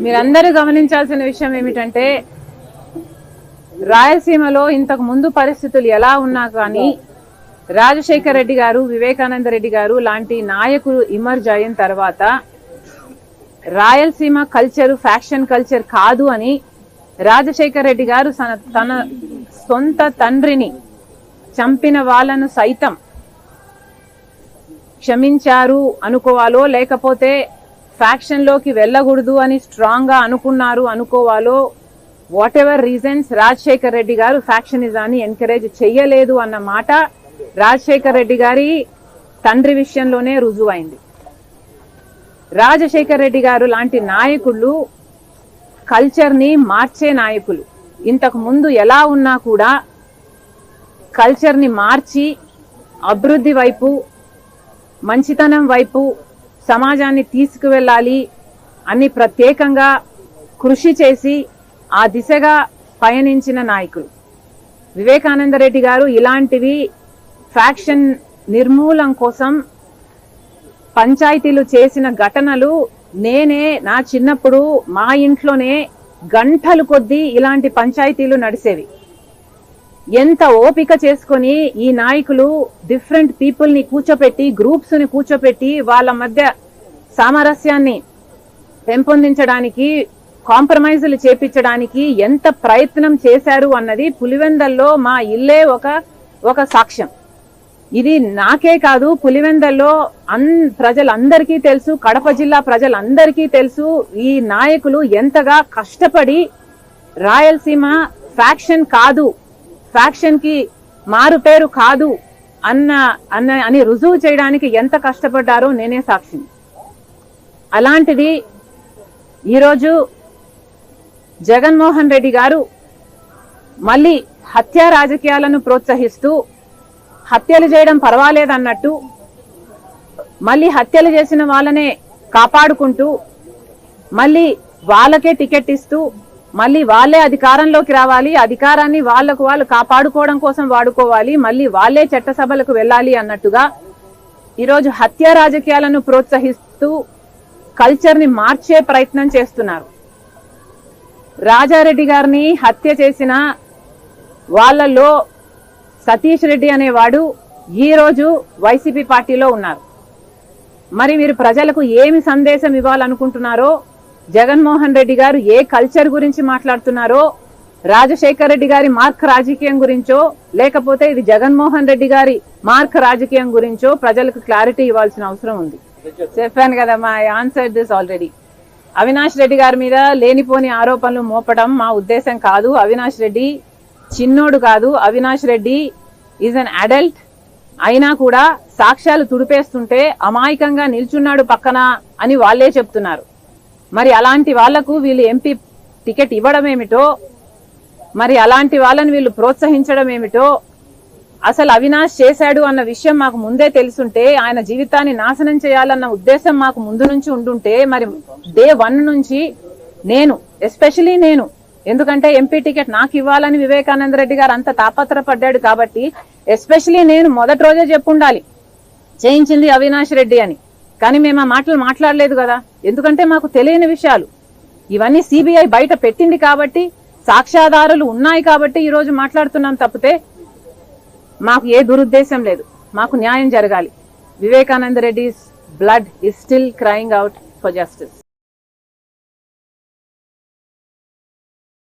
మీరందరూ గమనించాల్సిన విషయం ఏమిటంటే రాయలసీమలో ఇంతకు ముందు పరిస్థితులు ఎలా ఉన్నా కానీ రాజశేఖర రెడ్డి గారు వివేకానంద రెడ్డి గారు లాంటి నాయకులు ఇమర్జ్ అయిన తర్వాత రాయలసీమ కల్చర్ ఫ్యాషన్ కల్చర్ కాదు అని రాజశేఖర రెడ్డి గారు తన తన సొంత తండ్రిని చంపిన వాళ్ళను సైతం క్షమించారు అనుకోవాలో లేకపోతే ఫ్యాక్షన్లోకి వెళ్ళకూడదు అని స్ట్రాంగ్గా అనుకున్నారు అనుకోవాలో whatever reasons Rajasekhar Reddy గారు ఫ్యాక్షనిజాన్ని ఎంకరేజ్ చెయ్యలేదు అన్న మాట రాజశేఖర్ రెడ్డి గారి తండ్రి విషయంలోనే రుజువైంది. రాజశేఖర్ రెడ్డి గారు లాంటి నాయకులు కల్చర్ని మార్చే నాయకులు. ఇంతకు ముందు ఎలా ఉన్నా కూడా కల్చర్ని మార్చి అభివృద్ధి వైపు మంచితనం వైపు సమాజాన్ని తీసుకువెళ్ళాలి అని ప్రత్యేకంగా కృషి చేసి ఆ దిశగా పయనించిన నాయకులు. వివేకానంద రెడ్డి గారు ఇలాంటివి ఫ్యాక్షన్ నిర్మూలం కోసం పంచాయతీలు చేసిన ఘటనలు నేనే నా చిన్నప్పుడు మా ఇంట్లోనే గంటలు కొద్దీ ఇలాంటి పంచాయతీలు నడిసేవి. ఎంత ఓపిక చేసుకొని ఈ నాయకులు డిఫరెంట్ పీపుల్ని కూర్చోపెట్టి గ్రూప్స్ని కూర్చోపెట్టి వాళ్ళ మధ్య సామరస్యాన్ని పెంపొందించడానికి కాంప్రమైజులు చేపించడానికి ఎంత ప్రయత్నం చేశారు అన్నది పులివెందల్లో మా ఇల్లే ఒక ఒక సాక్ష్యం. ఇది నాకే కాదు పులివెందల్లో అన్ ప్రజలందరికీ తెలుసు కడప జిల్లా ప్రజలందరికీ తెలుసు ఈ నాయకులు ఎంతగా కష్టపడి రాయలసీమ ఫ్యాక్షన్ కాదు ఫ్యాక్షన్కి మారు పేరు కాదు అన్న అన్న అని రుజువు చేయడానికి ఎంత కష్టపడ్డారో నేనే సాక్షిని. అలాంటిది ఈరోజు జగన్మోహన్ రెడ్డి గారు మళ్ళీ హత్యా రాజకీయాలను ప్రోత్సహిస్తూ హత్యలు చేయడం పర్వాలేదన్నట్టు మళ్ళీ హత్యలు చేసిన వాళ్ళనే కాపాడుకుంటూ మళ్ళీ వాళ్ళకే టికెట్ ఇస్తూ మళ్ళీ వాళ్ళే అధికారంలోకి రావాలి అధికారాన్ని వాళ్ళకు వాళ్ళు కాపాడుకోవడం కోసం వాడుకోవాలి మళ్ళీ వాళ్ళే చట్టసభలకు వెళ్ళాలి అన్నట్టుగా ఈరోజు హత్య రాజకీయాలను ప్రోత్సహిస్తూ కల్చర్ని మార్చే ప్రయత్నం చేస్తున్నారు. రాజారెడ్డి గారిని హత్య చేసిన వాళ్ళలో సతీష్ రెడ్డి అనేవాడు ఈ రోజు వైసీపీ పార్టీలో ఉన్నారు. మరి మీరు ప్రజలకు ఏమి సందేశం ఇవ్వాలనుకుంటున్నారో జగన్మోహన్ రెడ్డి గారు ఏ కల్చర్ గురించి మాట్లాడుతున్నారో రాజశేఖర్ రెడ్డి గారి మార్క్ రాజకీయం గురించో లేకపోతే ఇది జగన్మోహన్ రెడ్డి గారి మార్క్ రాజకీయం గురించో ప్రజలకు క్లారిటీ ఇవ్వాల్సిన అవసరం ఉంది. చెప్పాను కదా మా answer this already Avinash Reddy గారి మీద లేనిపోని ఆరోపణలు మోపడం మా ఉద్దేశం కాదు. అవినాష్ రెడ్డి చిన్నోడు కాదు. Avinash Reddy is an adult అయినా కూడా సాక్ష్యాలు తుడిపేస్తుంటే అమాయకంగా నిల్చున్నాడు పక్కన అని వాళ్ళే చెప్తున్నారు. మరి అలాంటి వాళ్ళకు వీళ్ళు ఎంపీ టికెట్ ఇవ్వడం ఏమిటో మరి అలాంటి వాళ్ళని వీళ్ళు ప్రోత్సహించడం ఏమిటో అసలు అవినాష్ చేశాడు అన్న విషయం మాకు ముందే తెలుసుంటే ఆయన జీవితాన్ని నాశనం చేయాలన్న ఉద్దేశం మాకు ముందు నుంచి ఉండుంటే మరి డే వన్ నుంచి నేను ఎస్పెషలీ నేను ఎందుకంటే ఎంపీ టికెట్ నాకు ఇవ్వాలని వివేకానంద రెడ్డి గారు అంత తాపత్రపడ్డాడు కాబట్టి ఎస్పెషలీ నేను మొదటి రోజే చెప్పుండాలి. చేయించింది అవినాష్ రెడ్డి అని. కానీ మేము ఆ మాటలు మాట్లాడలేదు కదా. ఎందుకంటే మాకు తెలియని విషయాలు. ఇవన్నీ సిబిఐ బయట పెట్టింది కాబట్టి సాక్ష్యాధారాలు ఉన్నాయి కాబట్టి ఈ రోజు మాట్లాడుతున్నాం తప్పితే మాకు ఏ దురుద్దేశం లేదు. మాకు న్యాయం జరగాలి. Vivekananda Reddy blood is still crying out for justice